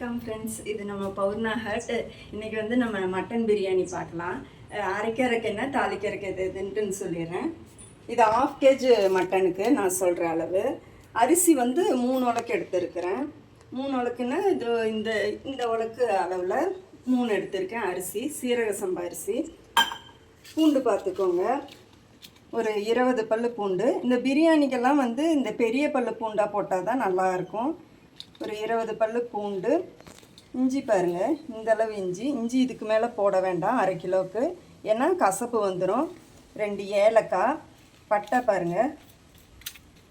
வணக்கம் ஃப்ரெண்ட்ஸ் இது நம்ம பௌர்ணா ஹட் இன்னைக்கு வந்து நம்ம மட்டன் பிரியாணி பார்க்கலாம். அஹ் அரைக்கறக்கு என்ன தாளிக்கறக்கு எது எதுன்ட்டுன்னு சொல்லிடுறேன். இது ஆஃப் கேஜி மட்டனுக்கு நான் சொல்கிற அளவு. அரிசி வந்து மூணு உலக்கு எடுத்திருக்கிறேன். மூணு உலக்குன்னா இது இந்த இந்த உலக்கு அளவில் மூணு எடுத்திருக்கேன் அரிசி சீரக சம்பா அரிசி. பூண்டு பார்த்துக்கோங்க. ஒரு இருபது பல்லு பூண்டு. இந்த பிரியாணிக்கெல்லாம் வந்து இந்த பெரிய பல்லு பூண்டாக போட்டால் தான் நல்லாயிருக்கும் இருக்கும். ஒரு இருபது பல் பூண்டு இஞ்சி பாருங்கள் இந்த அளவு இஞ்சி. இஞ்சி இதுக்கு மேலே போட வேண்டாம் அரை கிலோவுக்கு. ஏன்னா கசப்பு வந்துடும் ரெண்டு ஏலக்காய் பட்டை பாருங்கள்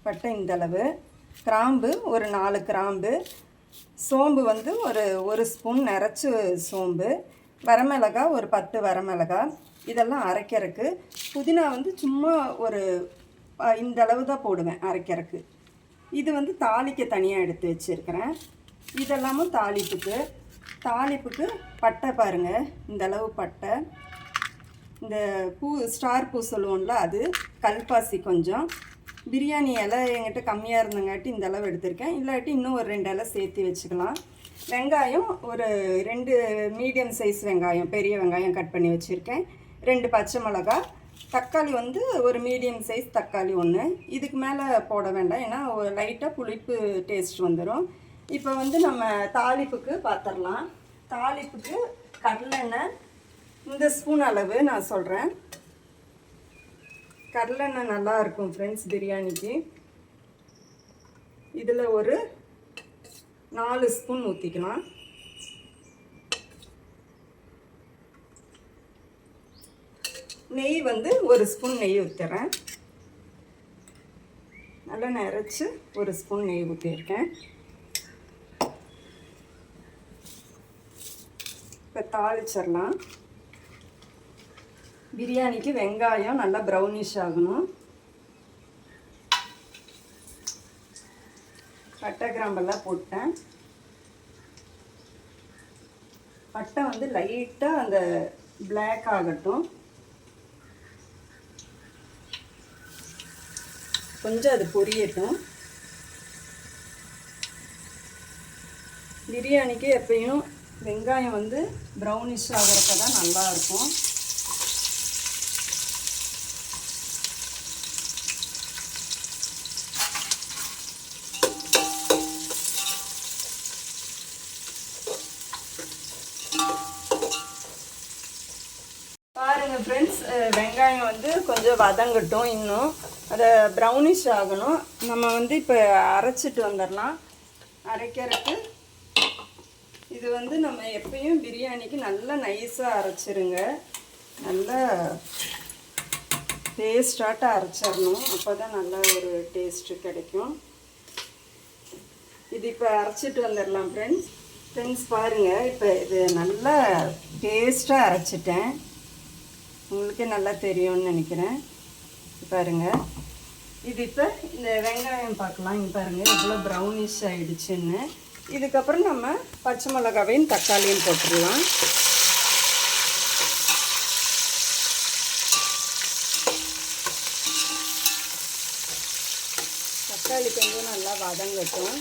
பட்டை இந்தளவு கிராம்பு ஒரு நாலு கிராம்பு. சோம்பு வந்து ஒரு ஒரு ஸ்பூன் நிறச்சி சோம்பு. வரமிளகா ஒரு பத்து வரமிளகா. இதெல்லாம் அரைக்கிறதுக்கு. புதினா வந்து சும்மா ஒரு இந்த அளவு தான் போடுவேன் அரைக்கிறதுக்கு. இது வந்து தாளிக்க தனியாக எடுத்து வச்சுருக்கிறேன். இதெல்லாமும் தாளிப்புக்கு தாளிப்புக்கு பட்டை பாருங்கள் இந்த அளவு பட்டை. இந்த பூ ஸ்டார் பூ சொல்லுவோம்ல அது கல்பாசி கொஞ்சம். பிரியாணி இலை என்கிட்ட கம்மியாக இருந்தங்காட்டி இந்த அளவு எடுத்திருக்கேன். இல்லாட்டி இன்னும் ஒரு ரெண்டு இலை சேர்த்து வச்சுக்கலாம். வெங்காயம் ஒரு ரெண்டு மீடியம் சைஸ் வெங்காயம் பெரிய வெங்காயம் கட் பண்ணி வச்சுருக்கேன். ரெண்டு பச்சை மிளகாய் தக்காளி வந்து ஒரு மீடியம் சைஸ் தக்காளி ஒன்று இதுக்கு மேலே போட வேண்டாம். ஏன்னா ஒரு லைட்டாக புளிப்பு டேஸ்ட் வந்துடும் இப்போ வந்து நம்ம தாளிப்புக்கு பார்த்துடலாம் தாளிப்புக்கு கடலெண்ணெய் இந்த ஸ்பூன் அளவு நான் சொல்கிறேன் கடலெண்ணெய் நல்லா இருக்கும் ஃப்ரெண்ட்ஸ் பிரியாணிக்கு. இதில் ஒரு நாலு ஸ்பூன் ஊற்றிக்கலாம் நெய் வந்து ஒரு ஸ்பூன் நெய் ஊற்றுறேன் நல்லா நிறச்சி ஒரு ஸ்பூன் நெய் ஊற்றிருக்கேன் இப்போ தாளிச்சிடலாம். பிரியாணிக்கு வெங்காயம் நல்லா ப்ரௌனிஷ் ஆகணும். பட்டை கிராம்பெல்லாம் போட்டேன். பட்டை வந்து லைட்டாக அந்த பிளாக் ஆகட்டும். கொஞ்சம் அது பொரியட்டும். பிரியாணிக்கு எப்பயும் வெங்காயம் வந்து ப்ரௌனிஷ் ஆகிறப்ப தான் நல்லா இருக்கும் பாருங்க ஃப்ரெண்ட்ஸ் வெங்காயம் வந்து கொஞ்சம் வதங்கட்டும் இன்னும். அதை ப்ரௌனிஷ் ஆகணும். நம்ம வந்து இப்போ அரைச்சிட்டு வந்துடலாம். அரைக்கிறதுக்கு இது வந்து நம்ம எப்பயும் பிரியாணிக்கு நல்லா நைஸாக அரைச்சிருங்க. நல்லா பேஸ்டாட்டாக அரைச்சிடணும். அப்போ தான் நல்லா ஒரு டேஸ்ட்டு கிடைக்கும். இது இப்போ அரைச்சிட்டு வந்துடலாம் ஃப்ரெண்ட்ஸ் ஃப்ரெண்ட்ஸ் பாருங்கள் இப்போ இது நல்லா டேஸ்ட்டாக அரைச்சிட்டேன். உங்களுக்கே நல்லா தெரியும்னு நினைக்கிறேன். பாருங்க. இது இப்போ இந்த வெங்காயம் பார்க்கலாம். இங்கே பாருங்கள் எவ்வளோ ப்ரௌனிஷ் ஆகிடுச்சுன்னு இதுக்கப்புறம் நம்ம பச்சை மிளகாவையும் தக்காளியும் போட்டுடலாம். தக்காளி கொஞ்சம் நல்லா வதங்கட்டும்.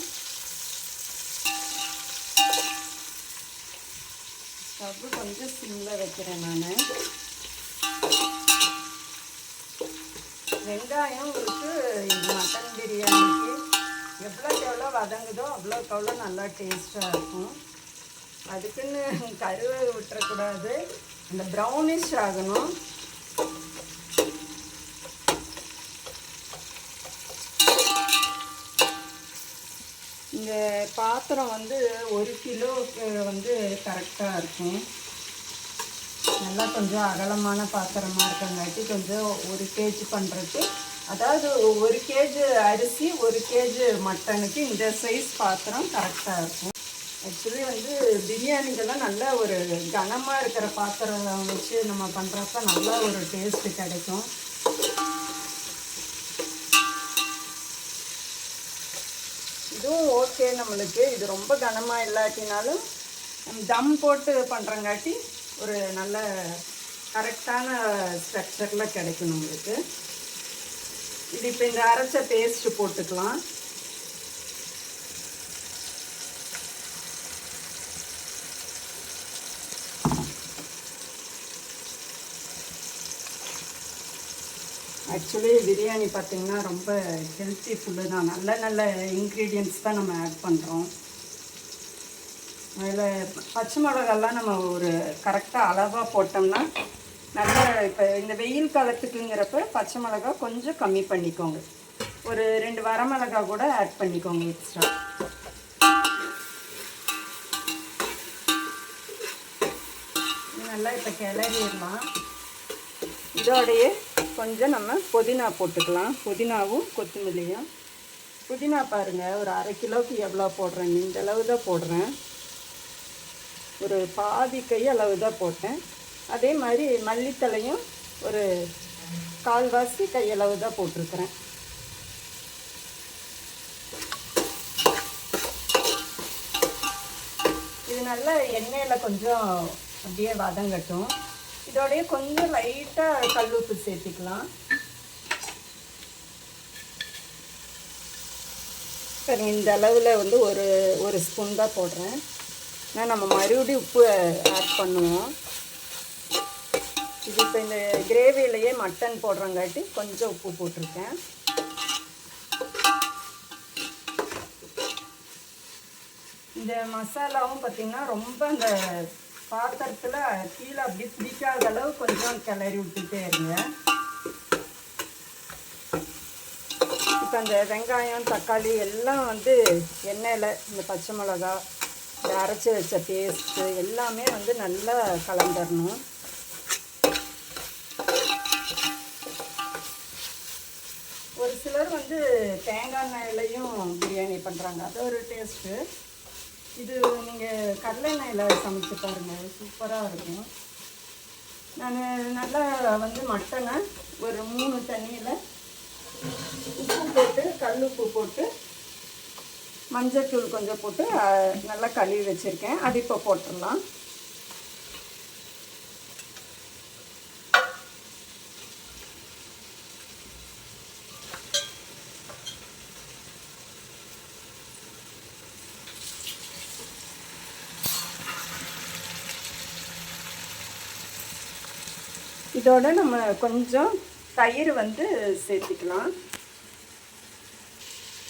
ஸ்டவ் கொஞ்சம் சிம்மில் வைக்கிறேன் நான். வெங்காயம் உங்களுக்கு மட்டன் பிரியாணிக்கு. எவ்வளோக்கு எவ்வளோ வதங்குதோ அவ்வளோக்கு அவ்வளோ நல்லா டேஸ்ட்டாக இருக்கும். அதுக்குன்னு கருவை விட்டுறக்கூடாது அந்த ப்ரௌனிஷ் ஆகணும். இந்த பாத்திரம் வந்து ஒரு கிலோவுக்கு வந்து கரெக்டாக இருக்கும். நல்லா கொஞ்சம் அகலமான பாத்திரமாக இருக்கங்காட்டி கொஞ்சம் ஒரு கேஜி பண்ணுறதுக்கு அதாவது ஒரு கேஜி அரிசி ஒரு கேஜி மட்டனுக்கு இந்த சைஸ் பாத்திரம் கரெக்டாக இருக்கும். ஆக்சுவலி வந்து பிரியாணிக்கெல்லாம் நல்ல ஒரு கனமாக இருக்கிற பாத்திரம் வச்சு நம்ம பண்ணுறப்ப நல்ல ஒரு டேஸ்ட்டு கிடைக்கும். இதுவும் ஓகே நம்மளுக்கு. இது ரொம்ப கனமாக இல்லாட்டினாலும் தம் போட்டு பண்ணுறங்காட்டி ஒரு நல்ல கரெக்டான ஸ்ட்ரக்சரில் கிடைக்கும் உங்களுக்கு. இது இப்போ இந்த அரைச்ச பேஸ்ட்டு போட்டுக்கலாம். ஆக்சுவலி பிரியாணி பார்த்திங்கன்னா ரொம்ப ஹெல்த்தி ஃபுட்டு தான். நல்ல நல்ல இன்க்ரீடியன்ட்ஸ் தான் நம்ம ஆட் பண்ணுறோம் அதில் பச்சை மிளகாலாம் நம்ம ஒரு கரெக்டாக அளவாக போட்டோம்னா நல்ல இப்போ இந்த வெயில் காலத்துக்குங்கிறப்ப பச்சை மிளகா கொஞ்சம் கம்மி பண்ணிக்கோங்க. ஒரு ரெண்டு வரமிளகா கூட ஆட் பண்ணிக்கோங்க எக்ஸ்ட்ரா. நல்லா இப்போ கிளறிடலாம். இதோடையே கொஞ்சம் நம்ம புதினா போட்டுக்கலாம். புதினாவும் கொத்தமல்லியும். புதினா பாருங்கள் ஒரு அரை கிலோவுக்கு எவ்வளோ போடுறேன்? இந்த அளவு தான் போடுறேன். ஒரு பாதி கை அளவு தான் போட்டேன். அதே மாதிரி மல்லித்தலையும் ஒரு கால்வாசி கையளவு தான் போட்டிருக்கிறேன். இது நல்லா எண்ணெயில் கொஞ்சம் அப்படியே வதங்கட்டும் இதோடைய கொஞ்சம் லைட்டாக கல்லுப்பு சேர்த்துக்கலாம். சரி இந்த அளவில் வந்து ஒரு ஒரு ஸ்பூன் தான் போடுறேன். நான் நம்ம மறுபடியும் உப்பு ஆட் பண்ணுவோம். இது இப்போ இந்த கிரேவிலேயே மட்டன் போடுறங்காட்டி கொஞ்சம் உப்பு போட்டிருக்கேன். இந்த மசாலாவும் பார்த்திங்கன்னா ரொம்ப அந்த பாத்திரத்தில் கீழே அப்படி பிடிக்காத அளவு கொஞ்சம் கிளறி விட்டுட்டே இருங்க. இப்போ அந்த வெங்காயம் தக்காளி எல்லாம் வந்து எண்ணெயில் இந்த பச்சை மிளகா இந்த அரைச்சி வச்ச பேஸ்ட்டு எல்லாமே வந்து நல்லா கலந்துடணும் ஒரு சிலர் வந்து தேங்காய் எண்ணெயிலையும் பிரியாணி பண்ணுறாங்க அது ஒரு டேஸ்ட்டு இது நீங்கள் கடலை எண்ணெயில் சமைச்சு பாருங்கள் சூப்பராக இருக்கும். நான் நல்லா வந்து மட்டனை ஒரு மூணு தண்ணியில் உப்பு போட்டு கல் உப்பு போட்டு மஞ்சத்தூள் கொஞ்சம் போட்டு நல்லா கழுவி வச்சுருக்கேன். அது இப்போ போட்டுடலாம். இதோட நம்ம கொஞ்சம் தயிர் வந்து சேர்த்துக்கலாம்.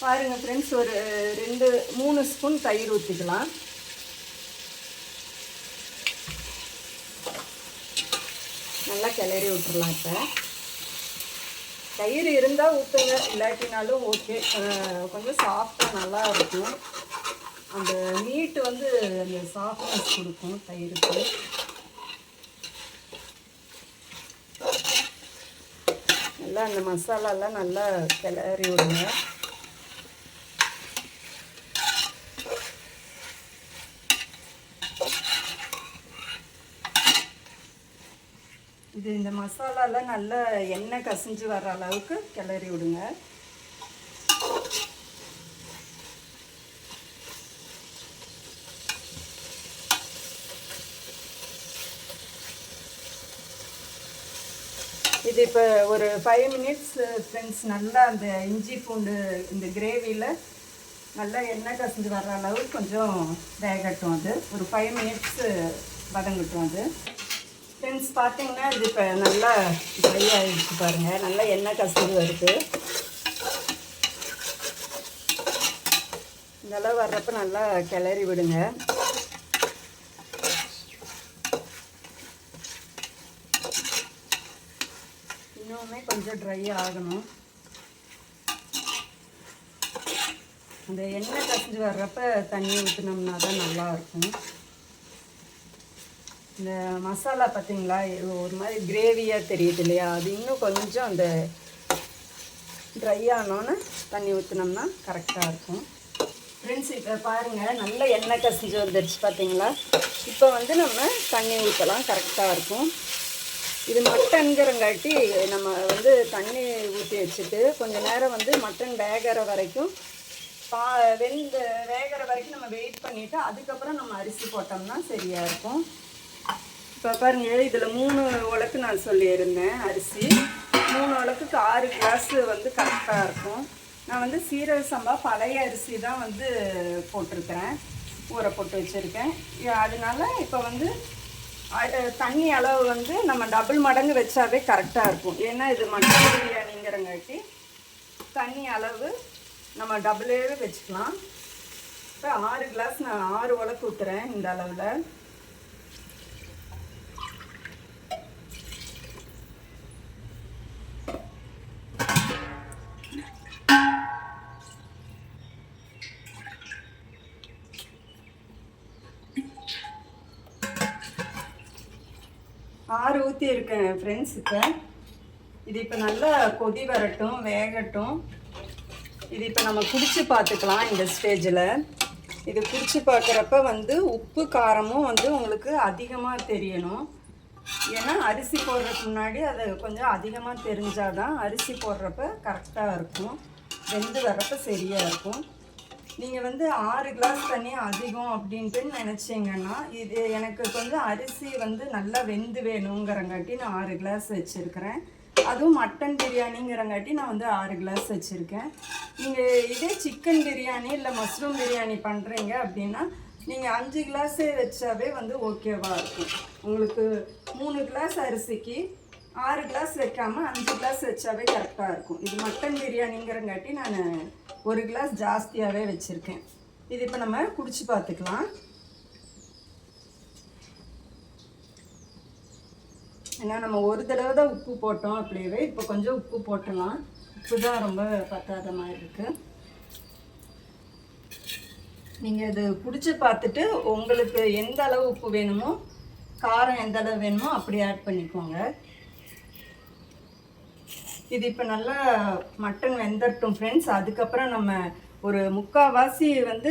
பாருங்க ஃப்ரெண்ட்ஸ் ஒரு ரெண்டு மூணு ஸ்பூன் தயிர் ஊற்றிக்கலாம் நல்லா கிளறி விட்டுறலாம் இப்போ. தயிர் இருந்தால் ஊற்றுங்க இல்லாட்டினாலும் ஓகே கொஞ்சம் சாஃப்டாக நல்லா இருக்கும். அந்த மீட் வந்து அந்த சாஃப்ட்னஸ் கொடுக்கும் தயிருக்கு. நல்லா அந்த மசாலாலாம் நல்லா கிளறி விடுங்க. இது இந்த மசாலாலாம் நல்லா எண்ணெய் கசிஞ்சு வர்ற அளவுக்கு கிளறி விடுங்க. இது இப்போ ஒரு ஃபைவ் மினிட்ஸ் ஃப்ரெண்ட்ஸ் நல்லா அந்த இஞ்சி பூண்டு இந்த கிரேவியில் நல்லா எண்ணெய் கசிஞ்சு வர்ற அளவுக்கு கொஞ்சம் வேகட்டும் அது. ஒரு ஃபைவ் மினிட்ஸு வதங்கட்டும் அது. ஃப்ரெண்ட்ஸ் பார்த்தீங்கன்னா இது இப்போ நல்லா ட்ரை ஆகிடுச்சு பாருங்கள் நல்லா எண்ணெய் கசந்து வருது. இந்த வர்றப்போ வர்றப்ப நல்லா கிளறி விடுங்க. இன்னுமே கொஞ்சம் ட்ரை ஆகணும். அந்த எண்ணெய் கசிஞ்சு வர்றப்ப தண்ணி ஊற்றினோம்னா தான் நல்லா இருக்கும். இந்த மசாலா பார்த்தீங்களா? ஒரு மாதிரி கிரேவியாக தெரியுது இல்லையா? அது இன்னும் கொஞ்சம் அந்த ட்ரை ஆனோன்னு தண்ணி ஊற்றினோம்னா கரெக்டாக இருக்கும். ஃப்ரெண்ட்ஸ் இப்போ பாருங்கள் நல்ல எண்ணெய் கசிஞ்சு வந்துடுச்சு பார்த்தீங்களா? இப்போ வந்து நம்ம தண்ணி ஊற்றலாம் கரெக்டாக இருக்கும். இது மட்டன்கிறங்காட்டி நம்ம வந்து தண்ணி ஊற்றி வச்சுட்டு கொஞ்சம் நேரம் வந்து மட்டன் வேகிற வரைக்கும் பா வெந்த வேகிற வரைக்கும் நம்ம வெயிட் பண்ணிவிட்டு அதுக்கப்புறம் நம்ம அரிசி போட்டோம்னா சரியாக இருக்கும். இப்போ பாருங்க இதில் மூணு உலக்கு நான் சொல்லியிருந்தேன் அரிசி. மூணு உலக்குக்கு ஆறு கிளாஸ் வந்து கரெக்டாக இருக்கும். நான் வந்து சீரக சம்பா பழைய அரிசி தான் வந்து போட்டிருக்கிறேன். ஊற போட்டு வச்சுருக்கேன். அதனால இப்போ வந்து தண்ணி அளவு வந்து நம்ம டபுள் மடங்கு வச்சாவே கரெக்டாக இருக்கும். ஏன்னா இது மட்டன் பிரியாணிங்கிறங்காட்டி தண்ணி அளவு நம்ம டபுளே வச்சுக்கலாம். இப்போ ஆறு கிளாஸ் நான் ஆறு உலக்கு ஊற்றுறேன் இந்த அளவில். ஆறு ஊற்றி இருக்கேன் ஃப்ரெண்ட்ஸ் இப்போ. இது இப்போ நல்லா கொதி வரட்டும் வேகட்டும். இது இப்போ நம்ம குடிச்சு பார்த்துக்கலாம் இந்த ஸ்டேஜில் இது குடிச்சு பார்க்குறப்ப வந்து உப்பு காரமும் வந்து உங்களுக்கு அதிகமாக தெரியணும். ஏன்னா அரிசி போடுறதுக்கு முன்னாடி அது கொஞ்சம் அதிகமாக தெரிஞ்சாதான் அரிசி போடுறப்ப கரெக்டாக இருக்கும். வெந்து வர்றப்ப சரியாக இருக்கும். நீங்கள் வந்து ஆறு கிளாஸ் தண்ணி அதிகம் அப்படின்ட்டு நினச்சிங்கன்னா இது எனக்கு கொஞ்சம் அரிசி வந்து நல்லா வெந்து வேணுங்கிறங்காட்டி நான் ஆறு கிளாஸ் வச்சுருக்கிறேன். அதுவும் மட்டன் பிரியாணிங்கிறங்காட்டி நான் வந்து ஆறு கிளாஸ் வச்சுருக்கேன். நீங்கள் இதே சிக்கன் பிரியாணி இல்லை மஷ்ரூம் பிரியாணி பண்ணுறீங்க அப்படின்னா நீங்கள் அஞ்சு கிளாஸே வச்சாவே வந்து ஓகேவாக இருக்கும். உங்களுக்கு மூணு கிளாஸ் அரிசிக்கு ஆறு கிளாஸ் வைக்காமல் அஞ்சு கிளாஸ் வச்சாவே கரெக்டாக இருக்கும். இது மட்டன் பிரியாணிங்கிறங்காட்டி நான் ஒரு கிளாஸ் ஜாஸ்தியாகவே வச்சுருக்கேன். இது இப்போ நம்ம குடிச்சு பார்த்துக்கலாம். ஏன்னா நம்ம ஒரு தடவை தான் உப்பு போட்டோம் அப்படியே இப்போ கொஞ்சம் உப்பு போட்டலாம். உப்பு தான் ரொம்ப பத்தாத மாதிரி இருக்குது நீங்கள் இது குடிச்சு பார்த்துட்டு உங்களுக்கு எந்த அளவு உப்பு வேணுமோ காரம் எந்த அளவு வேணுமோ அப்படி ஆட் பண்ணிக்கோங்க. இது இப்போ நல்லா மட்டன் வெந்தரட்டும் ஃப்ரெண்ட்ஸ் அதுக்கப்புறம் நம்ம ஒரு முக்கால்வாசி வந்து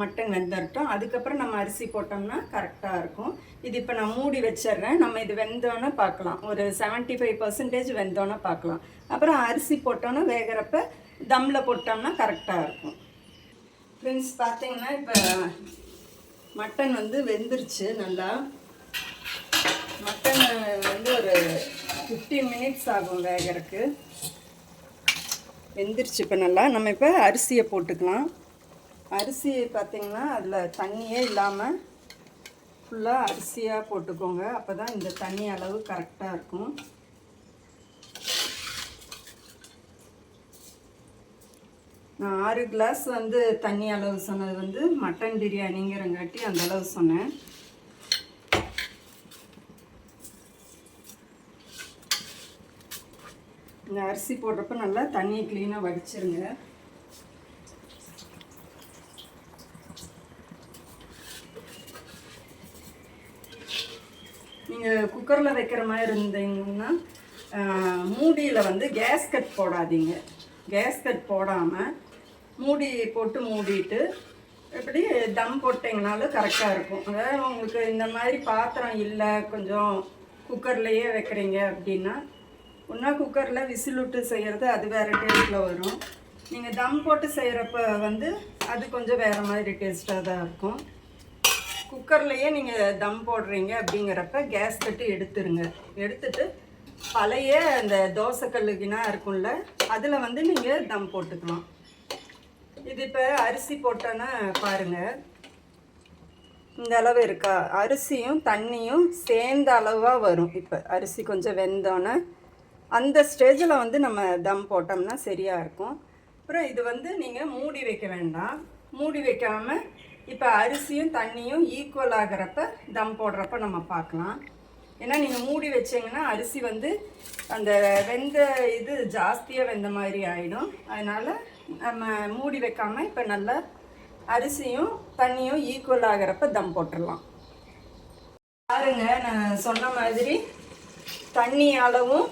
மட்டன் வெந்தரட்டும். அதுக்கப்புறம் நம்ம அரிசி போட்டோம்னா கரெக்டாக இருக்கும். இது இப்போ நான் மூடி வச்சிடுறேன். நம்ம இது வெந்தோன்னே பார்க்கலாம். ஒரு செவன்ட்டி ஃபைவ் பர்சன்டேஜ் வெந்தோன்னே பார்க்கலாம். அப்புறம் அரிசி போட்டோன்னே வேகிறப்ப தம்மில் போட்டோம்னா கரெக்டாக இருக்கும். ஃப்ரெண்ட்ஸ் பார்த்தீங்கன்னா இப்போ மட்டன் வந்து வெந்துருச்சு நல்லா. மட்டன் வந்து ஒரு ஃபிஃப்டீன் மினிட்ஸ் ஆகும் வேகிறதுக்கு. வெந்துருச்சு இப்போ நல்லா நம்ம இப்போ அரிசியை போட்டுக்கலாம். அரிசி பார்த்திங்கன்னா அதில் தண்ணியே இல்லாமல் ஃபுல்லாக அரிசியாக போட்டுக்கோங்க. அப்போ தான் இந்த தண்ணி அளவு கரெக்டாக இருக்கும். நான் ஆறு கிளாஸ் வந்து தண்ணி அளவு சொன்னது வந்து மட்டன் பிரியாணிங்கிறங்காட்டி அந்த அளவு சொன்னேன். இந்த அரிசி போடுறப்ப நல்லா தண்ணியை க்ளீனாக வடிச்சிருங்க. நீங்கள் குக்கரில் வைக்கிற மாதிரி இருந்தீங்கன்னா மூடியில் வந்து கேஸ் கட் போடாதீங்க. கேஸ் கட் போடாமல் மூடி போட்டு மூடிட்டு இப்படி தம் போட்டிங்கனாலும் கரெக்டாக இருக்கும். அதாவது உங்களுக்கு இந்த மாதிரி பாத்திரம் இல்லை கொஞ்சம் குக்கர்லேயே வைக்கிறீங்க அப்படின்னா ஒன்றா குக்கரில் விசில் விட்டு செய்கிறது அது வேறு டேஸ்ட்டில் வரும். நீங்கள் தம் போட்டு செய்கிறப்ப வந்து அது கொஞ்சம் வேறு மாதிரி டேஸ்ட்டாக தான் இருக்கும். குக்கர்லேயே நீங்கள் தம் போடுறீங்க அப்படிங்கிறப்ப கேஸ் தட்டு எடுத்துருங்க. எடுத்துட்டு பழைய அந்த தோசைக்கல்லுக்குனா இருக்கும்ல அதில் வந்து நீங்கள் தம் போட்டுக்கலாம். இது இப்போ அரிசி போட்டோன்னா பாருங்கள் இந்த அளவு இருக்கா? அரிசியும் தண்ணியும் சேர்ந்த அளவாக வரும். இப்போ அரிசி கொஞ்சம் வெந்தோன்னே அந்த ஸ்டேஜில் வந்து நம்ம தம் போட்டோம்னா சரியாக இருக்கும். அப்புறம் இது வந்து நீங்கள் மூடி வைக்க வேண்டாம். மூடி வைக்காமல் இப்போ அரிசியும் தண்ணியும் ஈக்குவல் ஆகிறப்ப தம் போடுறப்ப நம்ம பார்க்கலாம். ஏன்னா நீங்கள் மூடி வச்சிங்கன்னா அரிசி வந்து அந்த வெந்த இது ஜாஸ்தியாக வெந்த மாதிரி ஆகிடும் அதனால் நம்ம மூடி வைக்காமல் இப்போ நல்லா அரிசியும் தண்ணியும் ஈக்குவல் ஆகிறப்ப தம் போட்டுடலாம். பாருங்க நான் சொன்ன மாதிரி தண்ணி அளவும்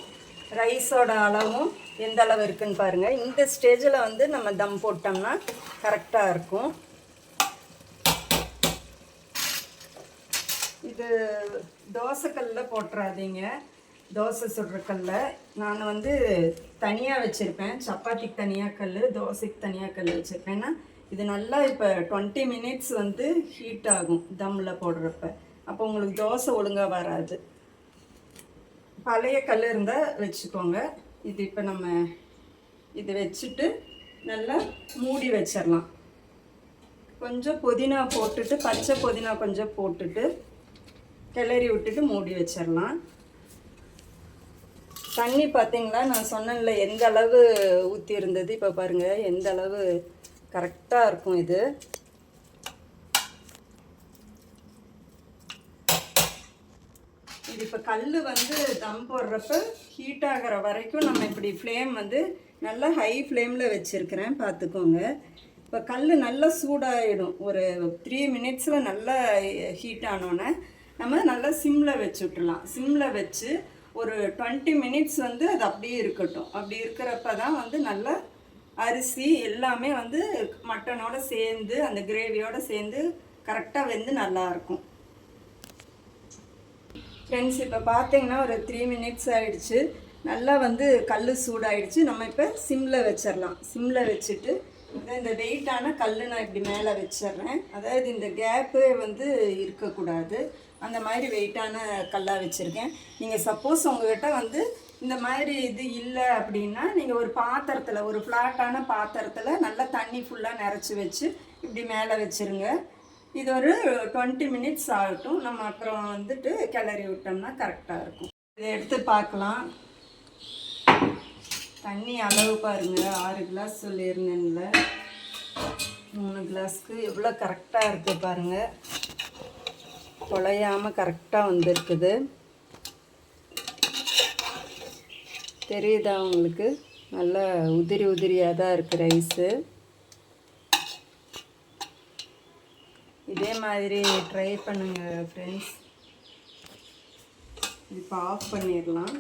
ரைஸோட அளவும் எந்த அளவு இருக்குன்னு பாருங்கள் இந்த ஸ்டேஜில் வந்து நம்ம தம் போட்டோம்னா கரெக்டாக இருக்கும். இது தோசைக்கல்லில் போட்டுறாதீங்க. தோசை சுடுற நான் வந்து தனியாக வச்சுருப்பேன். சப்பாத்திக்கு தனியாக கல் தோசைக்கு தனியாக கல் வச்சுருப்பேன்னா இது நல்லா இப்போ டுவெண்ட்டி மினிட்ஸ் வந்து ஹீட் ஆகும் தம்மில் போடுறப்ப. அப்போ உங்களுக்கு தோசை ஒழுங்காக வராது. பழைய கல் இருந்தால் வச்சுக்கோங்க. இது இப்போ நம்ம இது வச்சுட்டு நல்லா மூடி வச்சிடலாம் கொஞ்சம் புதினா போட்டுட்டு பச்சை புதினா கொஞ்சம் போட்டுட்டு கிளறி விட்டுட்டு மூடி வச்சிடலாம் தண்ணி பார்த்தீங்களா நான் சொன்னேன்ல எந்த அளவு ஊற்றி இருந்தது இப்போ பாருங்கள் எந்த அளவு கரெக்டாக இருக்கும் இது. இது இப்போ கல் வந்து தம் போடுறப்ப ஹீட் ஆகிற வரைக்கும் நம்ம இப்படி ஃப்ளேம் வந்து நல்லா ஹை ஃப்ளேமில் வச்சுருக்கிறேன். பார்த்துக்கோங்க. இப்போ கல் நல்லா சூடாகிடும் ஒரு த்ரீ மினிட்ஸில் நல்லா ஹீட் ஆனோன்னே நம்ம நல்லா சிம்மில் வச்சு விட்டுலாம் சிம்மில் வச்சு ஒரு டுவெண்ட்டி மினிட்ஸ் வந்து அது அப்படியே இருக்கட்டும். அப்படி இருக்கிறப்ப தான் வந்து நல்லா அரிசி எல்லாமே வந்து மட்டனோட சேர்ந்து அந்த கிரேவியோடு சேர்ந்து கரெக்டாக வெந்து நல்லாயிருக்கும் ஃப்ரெண்ட்ஸ் இப்போ பார்த்தீங்கன்னா ஒரு த்ரீ மினிட்ஸ் ஆகிடுச்சு நல்லா வந்து கல் சூடாயிடுச்சு. நம்ம இப்போ சிம்மில் வச்சிடலாம் சிம்மில் வச்சுட்டு இதை இந்த வெயிட்டான கல் நான் இப்படி மேலே வச்சிடுறேன் அதாவது இந்த கேப்பு வந்து இருக்கக்கூடாது. அந்த மாதிரி வெயிட்டான கல்லாக வச்சுருக்கேன். நீங்கள் சப்போஸ் உங்ககிட்ட வந்து இந்த மாதிரி இது இல்லை அப்படின்னா நீங்கள் ஒரு பாத்திரத்தில் ஒரு ஃப்ளாட்டான பாத்திரத்தில் நல்லா தண்ணி ஃபுல்லாக நிறச்சி வச்சு இப்படி மேலே வச்சுருங்க. இது ஒரு டுவெண்ட்டி மினிட்ஸ் ஆகட்டும். நம்ம அப்புறம் வந்துட்டு கிளறி விட்டோம்னா கரெக்டாக இருக்கும். இதை எடுத்து பார்க்கலாம். தண்ணி அளவு பாருங்கள் ஆறு கிளாஸ் சொல்லியிருந்தேன்ல. மூணு கிளாஸ்க்கு எவ்வளோ கரெக்டாக இருக்குது பாருங்கள் குழையாமல் கரெக்டாக வந்திருக்குது. தெரியுதா உங்களுக்கு? நல்லா உதிரி உதிரியாக தான் இருக்குது ரைஸு இதே மாதிரி ட்ரை பண்ணுங்கள் ஃப்ரெண்ட்ஸ் இப்போ ஆஃப் பண்ணிடலாம்.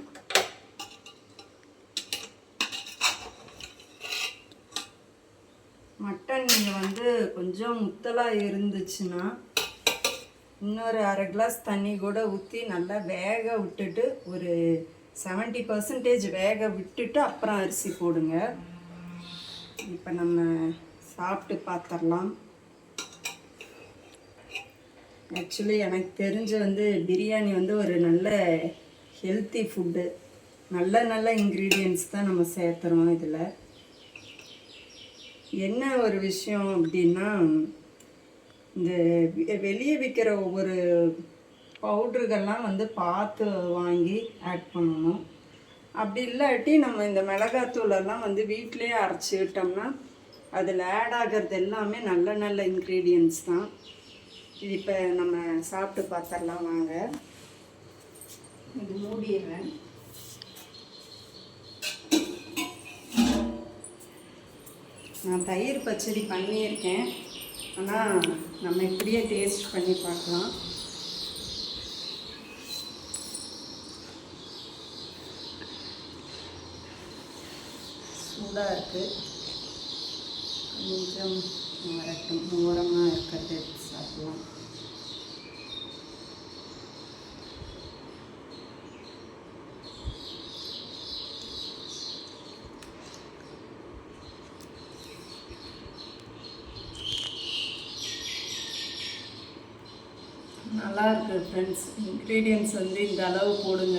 மட்டன் நீங்கள் வந்து கொஞ்சம் முத்தலாக இருந்துச்சுன்னா இன்னொரு அரை கிளாஸ் தண்ணி கூட ஊற்றி நல்லா வேக விட்டுட்டு ஒரு செவன்ட்டி பர்சன்டேஜ் வேக விட்டுட்டு அப்புறம் அரிசி போடுங்க. இப்போ நம்ம சாப்பிட்டு பார்த்துடலாம் ஆக்சுவலி எனக்கு தெரிஞ்ச வந்து பிரியாணி வந்து ஒரு நல்ல ஹெல்த்தி ஃபுட்டு நல்ல நல்ல இன்க்ரீடியன்ஸ் தான் நம்ம சேர்த்துறோம் இதில். என்ன ஒரு விஷயம் அப்படின்னா இந்த வெளியே விற்கிற ஒவ்வொரு பவுட்ருகள்லாம் வந்து பார்த்து வாங்கி ஆட் பண்ணணும். அப்படி இல்லாட்டி நம்ம இந்த மிளகாத்தூளெல்லாம் வந்து வீட்டிலேயே அரைச்சிக்கிட்டோம்னா அதில் ஆட் ஆகிறது எல்லாமே நல்ல நல்ல இன்க்ரீடியன்ஸ் தான். இது இப்போ நம்ம சாப்பிட்டு பார்த்துடலாம் வாங்க. இது மூடிடுறேன். நான் தயிர் பச்சடி பண்ணியிருக்கேன். ஆனால் நம்ம இப்படியே டேஸ்ட் பண்ணி பார்க்கலாம். சூடாக இருக்குது கொஞ்சம் வரட்டும். ஓரமாக இருக்கிறது. எடுத்து நல்லா இருக்குது ஃப்ரெண்ட்ஸ் இன்க்ரீடியன்ஸ் வந்து இந்த அளவு போடுங்க.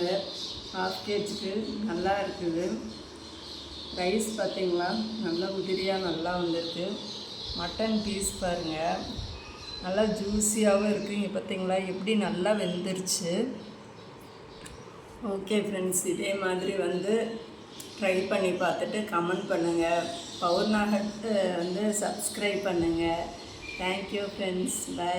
ஹாஃப் கேஜுக்கு நல்லா இருக்குது ரைஸ் பார்த்திங்களா நல்லா உதிரியாக நல்லா வந்திருக்கு. மட்டன் பீஸ் பாருங்கள் நல்லா ஜூஸியாகவும் இருக்குங்க பார்த்தீங்களா? எப்படி நல்லா வெந்துருச்சு? ஓகே ஃப்ரெண்ட்ஸ் இதே மாதிரி வந்து ட்ரை பண்ணி பார்த்துட்டு கமெண்ட் பண்ணுங்கள் பௌர்ணாகட்டு வந்து சப்ஸ்கிரைப் பண்ணுங்கள் தேங்க்யூ ஃப்ரெண்ட்ஸ் பை